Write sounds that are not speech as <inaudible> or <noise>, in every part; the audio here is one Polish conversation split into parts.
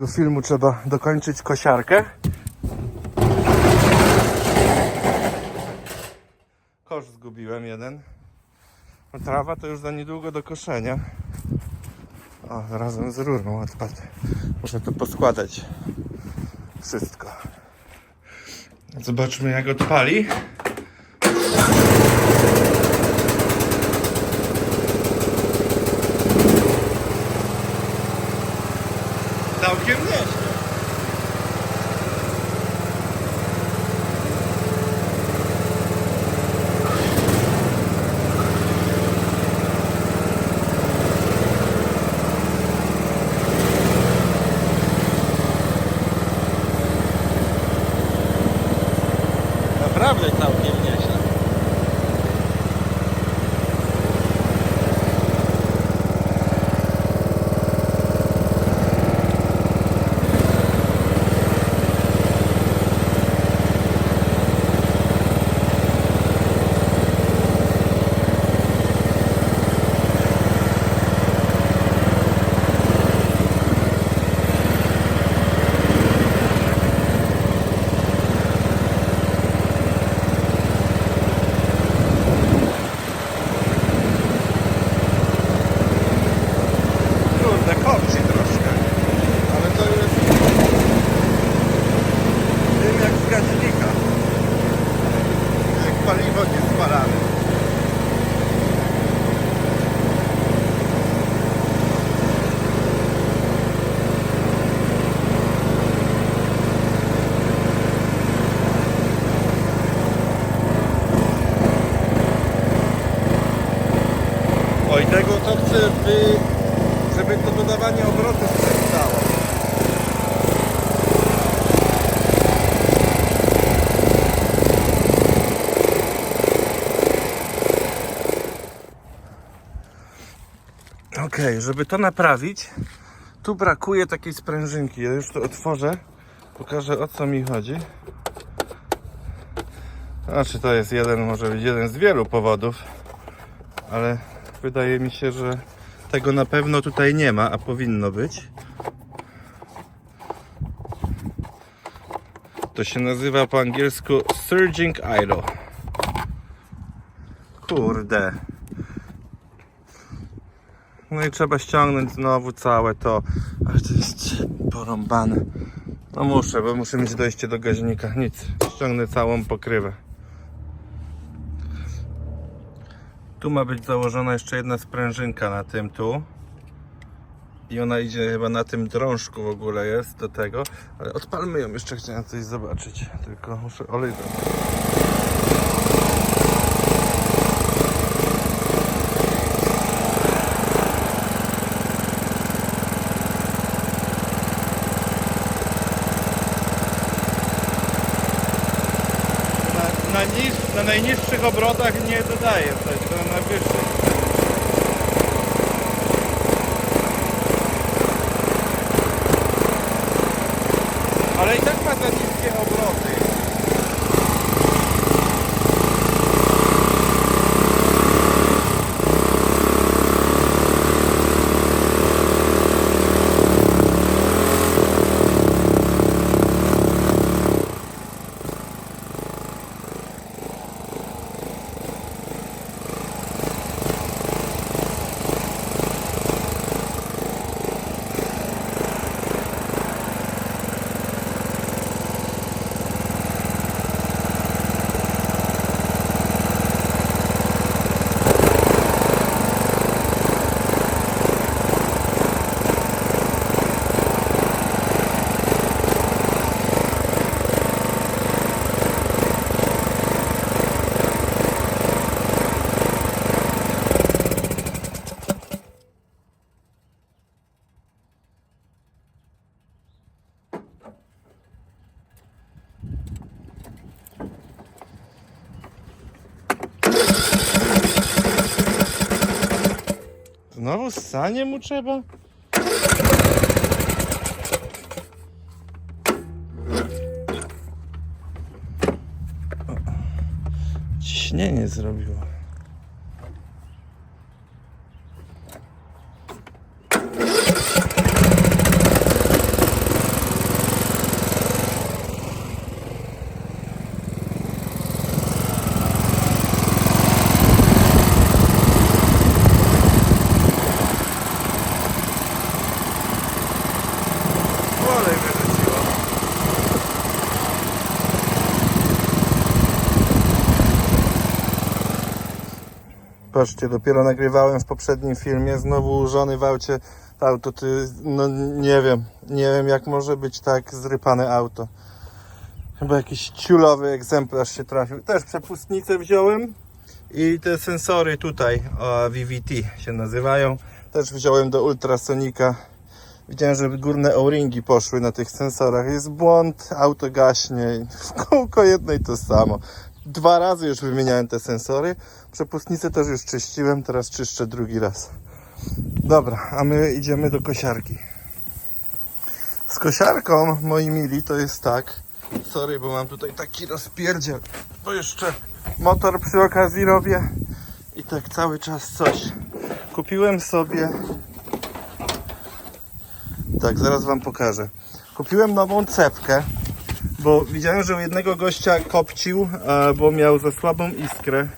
Do filmu trzeba dokończyć kosiarkę. Kosz zgubiłem jeden. A Trawa to już za niedługo do koszenia. O, razem z rurą odpadł. Muszę to poskładać. Wszystko. Zobaczmy jak odpali. Całkiem nieźle. Naprawdę całkiem nieźle. Kurde, kopci troszkę. Ale to jest... Wiem jak z gaźnika. Jak paliwo nie spalane. Oj, tego to chcę, by, żeby to dodawanie obrotów sprawdzało. Ok, żeby to naprawić, tu brakuje takiej sprężynki. Ja już to otworzę, pokażę o co mi chodzi. Znaczy to jest jeden, może być jeden z wielu powodów, ale wydaje mi się, że tego na pewno tutaj nie ma, a powinno być. To się nazywa po angielsku Surging Idle. Kurde. No i trzeba ściągnąć znowu całe to. Ale to jest porąbane. No muszę, bo muszę mieć dojście do gaźnika. Nic. Ściągnę całą pokrywę. Tu ma być założona jeszcze jedna sprężynka na tym tu. I ona idzie chyba na tym drążku w ogóle jest do tego. Ale odpalmy ją, jeszcze chciałem coś zobaczyć. Tylko muszę olej dodać. Na, na, niż, na najniższych obrotach nie dodaje coś, to na wyższych. Ale i tak ma za niskie obroty. Znowu ssanie mu trzeba? Ciśnienie zrobiło. Patrzcie, dopiero nagrywałem w poprzednim filmie, znowu żony w aucie. To auto, ty, no nie wiem, nie wiem jak może być tak zrypane auto. Chyba jakiś ciulowy egzemplarz się trafił. Też przepustnicę wziąłem i te sensory tutaj, o, VVT się nazywają. Też wziąłem do Ultrasonika. Widziałem, że górne o-ringi poszły na tych sensorach. Jest błąd, auto gaśnie. <laughs> W kółko jedno i to samo. Dwa razy już wymieniałem te sensory. Przepustnicę też już czyściłem, teraz czyszczę drugi raz. Dobra, a my idziemy do kosiarki. Z kosiarką, moi mili, to jest tak. Sorry, bo mam tutaj taki rozpierdziel. Bo jeszcze motor przy okazji robię. I tak cały czas coś. Kupiłem sobie tak, zaraz wam pokażę. Kupiłem nową cepkę, bo widziałem, że u jednego gościa kopcił, e, bo miał za słabą iskrę,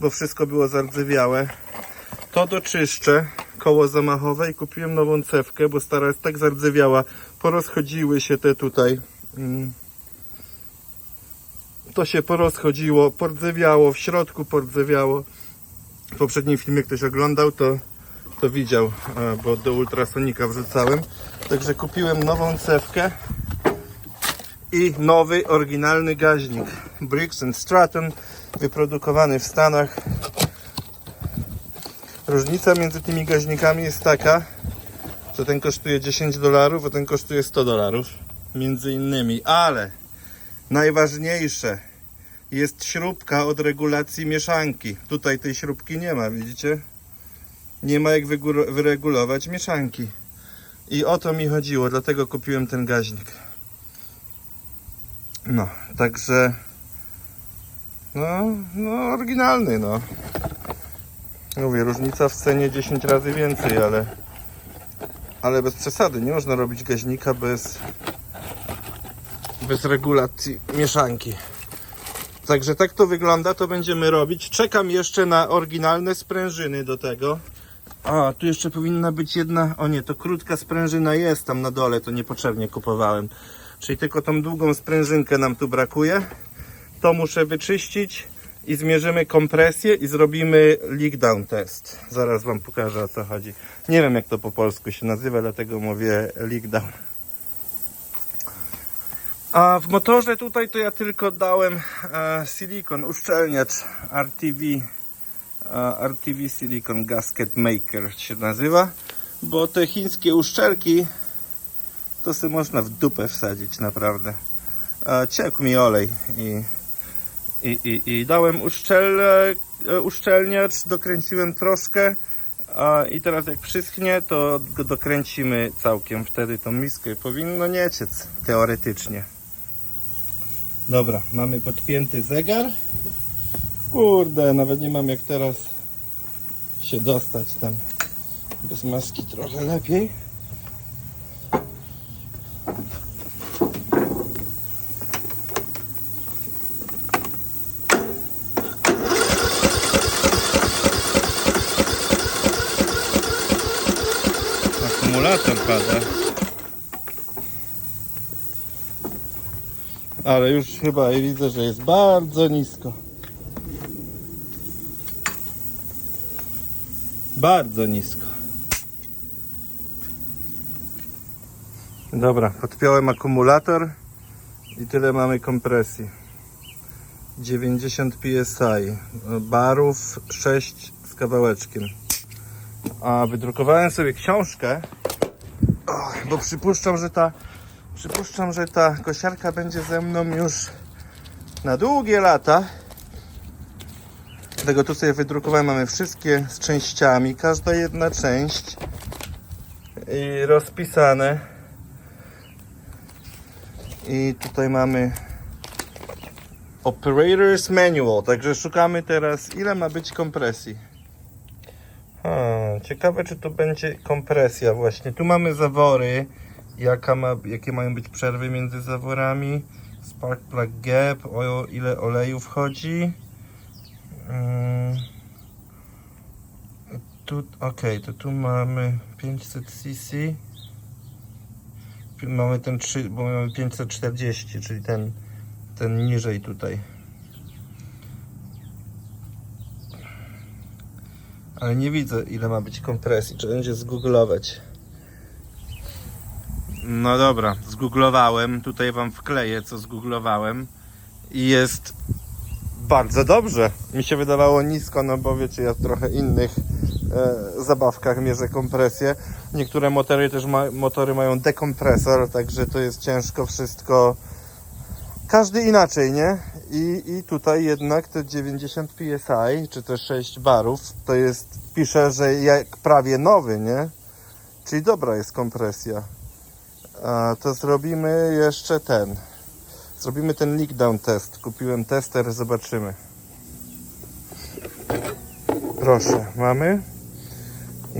bo wszystko było zardzewiałe. To doczyszczę, koło zamachowe i kupiłem nową cewkę, bo stara jest tak zardzewiała. Porozchodziły się te tutaj. mm, To się porozchodziło, pordzewiało, w środku pordzewiało. W poprzednim filmie ktoś oglądał, to to widział, e, bo do ultrasonika wrzucałem. Także kupiłem nową cewkę i nowy, oryginalny gaźnik. Briggs Stratton, wyprodukowany w Stanach. Różnica między tymi gaźnikami jest taka, że ten kosztuje 10 dolarów, a ten kosztuje 100 dolarów. Między innymi, ale najważniejsze jest śrubka od regulacji mieszanki. Tutaj tej śrubki nie ma, widzicie? nie ma jak wyregulować mieszanki. I o to mi chodziło, dlatego kupiłem ten gaźnik. No, także no, no oryginalny, no. Mówię, różnica w cenie 10 razy więcej, ale ale bez przesady, nie można robić gaźnika bez bez regulacji mieszanki. Także tak to wygląda, to będziemy robić. Czekam jeszcze na oryginalne sprężyny do tego. A, tu jeszcze powinna być jedna. O nie, to krótka sprężyna jest tam na dole, to niepotrzebnie kupowałem. Czyli tylko tą długą sprężynkę nam tu brakuje. To muszę wyczyścić i zmierzymy kompresję i zrobimy leak down test. Zaraz Wam pokażę o co chodzi. Nie wiem jak to po polsku się nazywa, dlatego mówię leak down. A w motorze tutaj to ja tylko dałem e, silikon, uszczelniacz RTV a, RTV Silicon Gasket Maker się nazywa, bo te chińskie uszczelki to sobie można w dupę wsadzić naprawdę. Ciekł mi olej i, i, i, i dałem uszczel, e, uszczelniacz, dokręciłem troszkę i teraz jak przyschnie to go dokręcimy całkiem, wtedy tą miskę powinno nie ciec teoretycznie. Dobra, mamy podpięty zegar. Kurde, nawet nie mam jak teraz się dostać tam bez maski trochę lepiej. Ale już chyba widzę, że jest bardzo nisko. Bardzo nisko. Dobra, podpiąłem akumulator i tyle mamy kompresji. 90 psi, barów 6 z kawałeczkiem. A wydrukowałem sobie książkę, bo przypuszczam, że ta przypuszczam, że ta kosiarka będzie ze mną już na długie lata. Dlatego tu sobie wydrukowałem, mamy wszystkie z częściami, każda jedna część i rozpisane. I tutaj mamy Operator's Manual, także szukamy teraz ile ma być kompresji. Hmm, ciekawe czy to będzie kompresja właśnie. Tu mamy zawory, jaka ma, jakie mają być przerwy między zaworami. Spark plug gap, o ile oleju wchodzi. Mm. Tu, ok, to tu mamy 500 cc. Mamy ten 3, bo mamy 540, czyli ten, ten niżej tutaj. Ale nie widzę ile ma być kompresji. Trzeba będzie zgooglować. No dobra, zgooglowałem. Tutaj wam wkleję co zgooglowałem. I jest bardzo dobrze. Mi się wydawało nisko, no bo wiecie, ja w trochę innych e, zabawkach mierzę kompresję. Niektóre motory też ma, motory mają dekompresor, także to jest ciężko wszystko. Każdy inaczej, nie? I, I tutaj jednak te 90 psi, czy te 6 barów, to jest, pisze, że jak prawie nowy, nie? Czyli dobra jest kompresja. A, to zrobimy jeszcze ten. Zrobimy ten leak down test. Kupiłem tester, zobaczymy. Proszę, mamy.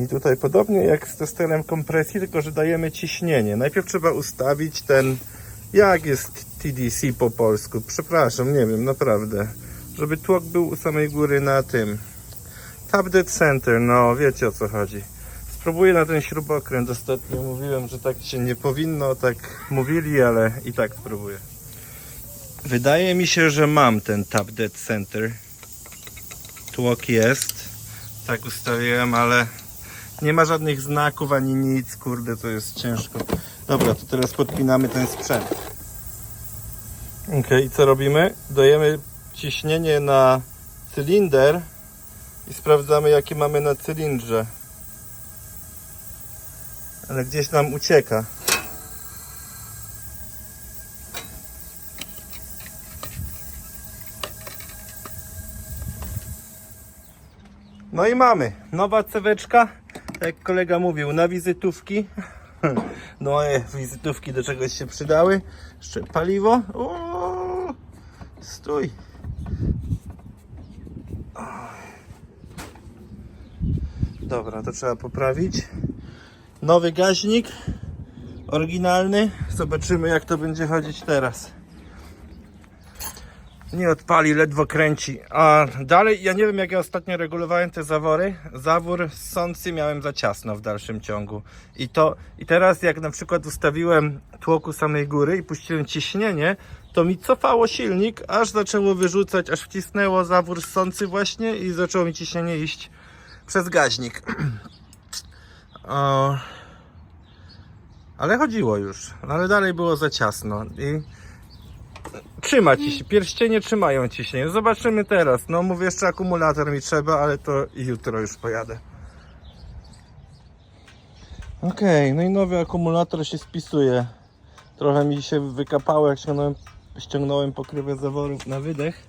I tutaj podobnie jak z testerem kompresji, tylko że dajemy ciśnienie. Najpierw trzeba ustawić ten, jak jest TDC po polsku. Przepraszam, nie wiem, naprawdę. Żeby tłok był u samej góry na tym. Tap dead center, no wiecie o co chodzi. Spróbuję na ten śrubokręt. Ostatnio mówiłem, że tak się nie powinno, tak mówili, ale i tak spróbuję. Wydaje mi się, że mam ten Tap Dead Center. Tłok jest. Tak ustawiłem, ale nie ma żadnych znaków ani nic. Kurde, to jest ciężko. Dobra, to teraz podpinamy ten sprzęt. Ok, i co robimy? Dajemy ciśnienie na cylinder i sprawdzamy jakie mamy na cylindrze. Ale gdzieś nam ucieka. No i mamy. Nowa ceweczka. Tak jak kolega mówił, na wizytówki. <laughs> No moje wizytówki do czegoś się przydały. Jeszcze paliwo. Stój. Dobra, to trzeba poprawić. Nowy gaźnik. Oryginalny. Zobaczymy jak to będzie chodzić teraz. Nie odpali, ledwo kręci. A dalej, ja nie wiem jak ja ostatnio regulowałem te zawory. Zawór sący miałem za ciasno w dalszym ciągu. I to, i teraz jak na przykład ustawiłem tłoku samej góry i puściłem ciśnienie, to mi cofało silnik, aż zaczęło wyrzucać, aż wcisnęło zawór sący właśnie i zaczęło mi ciśnienie iść przez gaźnik. <clears throat> o, ale chodziło już, ale dalej było za ciasno. I trzyma ciśnienie. Pierścienie trzymają ciśnienie. Zobaczymy teraz. No mówię, jeszcze akumulator mi trzeba, ale to jutro już pojadę. Okej, no i nowy akumulator się spisuje. Trochę mi się wykapało, jak ściągnąłem, ściągnąłem pokrywę zaworów na wydech.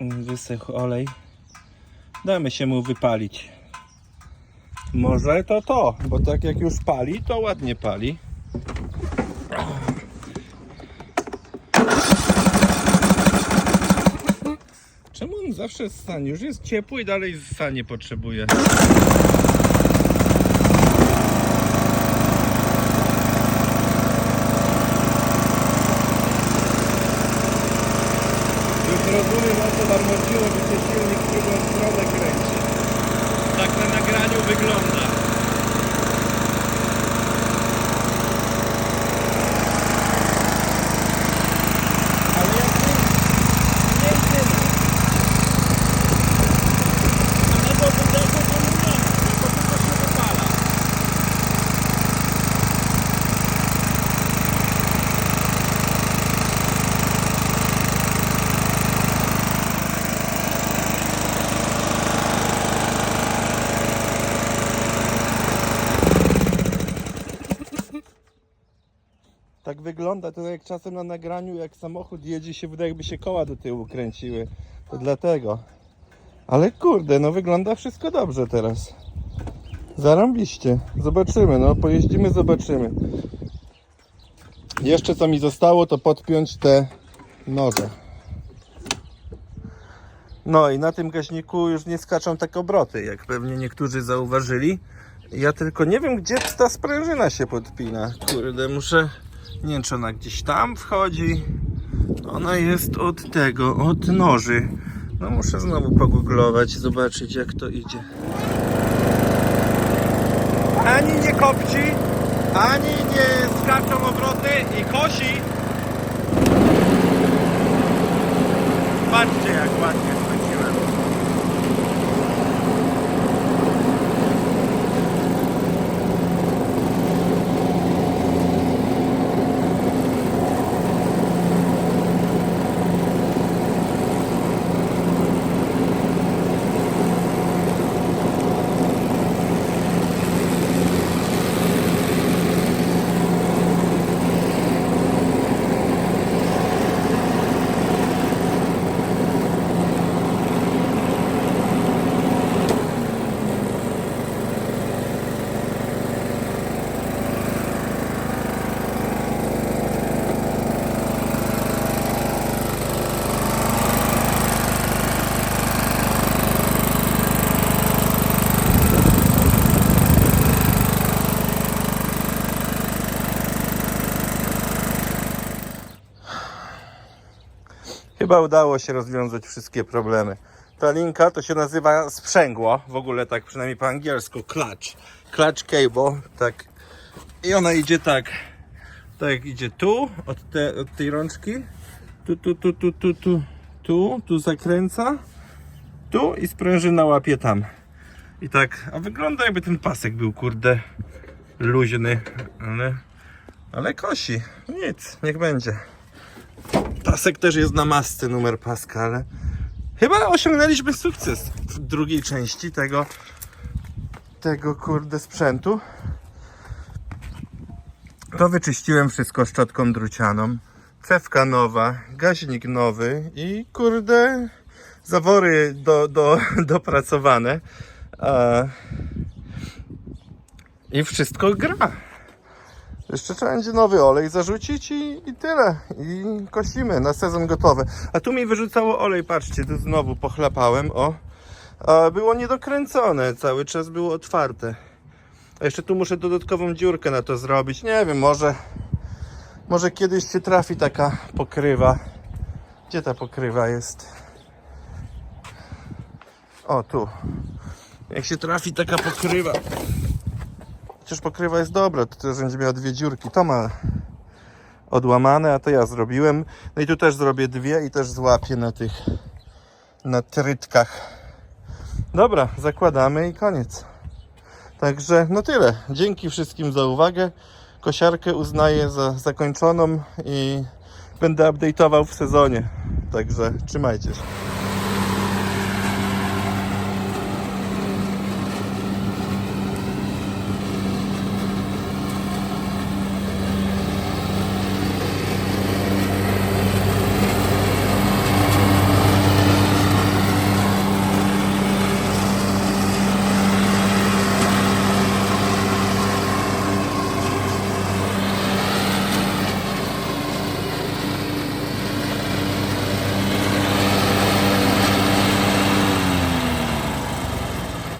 Wysechł olej. Damy się mu wypalić. Może to to, bo tak jak już pali, to ładnie pali. Zawsze stanie? Już jest ciepły i dalej stanie potrzebuje. Już rozumiem o co wam chodziło, że się silnik w drugą stronę kręci. Tak na nagraniu wygląda. Ale jak nie, nie jedyny. A tego wydechu to nie ma, tylko tylko się wypala. Tak wygląda to jak czasem na nagraniu, jak samochód jedzie się wydaje jakby się koła do tyłu kręciły. To dlatego. Ale kurde, no wygląda wszystko dobrze teraz. Zarąbiście. Zobaczymy, no pojeździmy, zobaczymy. Jeszcze co mi zostało to podpiąć te noże. No i na tym gaźniku już nie skaczą tak obroty, jak pewnie niektórzy zauważyli. Ja tylko nie wiem, gdzie ta sprężyna się podpina. Kurde, muszę... Nie wiem, czy ona gdzieś tam wchodzi. Ona jest od tego, od noży. No muszę znowu pogooglować, zobaczyć jak to idzie. Ani nie kopci, ani nie skaczą obroty i kosi. Patrzcie jak ładnie Chyba udało się rozwiązać wszystkie problemy. Ta linka to się nazywa sprzęgło, w ogóle tak przynajmniej po angielsku, clutch. Clutch cable, tak. I ona idzie tak, tak idzie tu, od, te, od tej rączki, tu, tu, tu, tu, tu, tu, tu, tu zakręca, tu i sprężyna łapie tam. I tak, a wygląda jakby ten pasek był, kurde, luźny, ale, ale kosi. Nic, niech będzie. Pasek też jest na masce, numer paska, ale chyba osiągnęliśmy sukces w drugiej części tego, tego kurde sprzętu. To wyczyściłem wszystko szczotką drucianą. Cewka nowa, gaźnik nowy i kurde zawory do, do, <laughs> dopracowane. E, I wszystko gra. Jeszcze trzeba będzie nowy olej zarzucić i, i tyle. I kosimy na sezon gotowy. A tu mi wyrzucało olej, patrzcie, tu znowu pochlapałem, o. A było niedokręcone, cały czas było otwarte. A jeszcze tu muszę dodatkową dziurkę na to zrobić. Nie wiem, może, może kiedyś się trafi taka pokrywa. Gdzie ta pokrywa jest? O, tu. Jak się trafi taka pokrywa. Chociaż pokrywa jest dobra, to też będzie miała dwie dziurki. To ma odłamane, a to ja zrobiłem. No i tu też zrobię dwie i też złapię na tych na trytkach. Dobra, zakładamy i koniec. Także no tyle. Dzięki wszystkim za uwagę. Kosiarkę uznaję za zakończoną i będę update'ował w sezonie. Także trzymajcie się.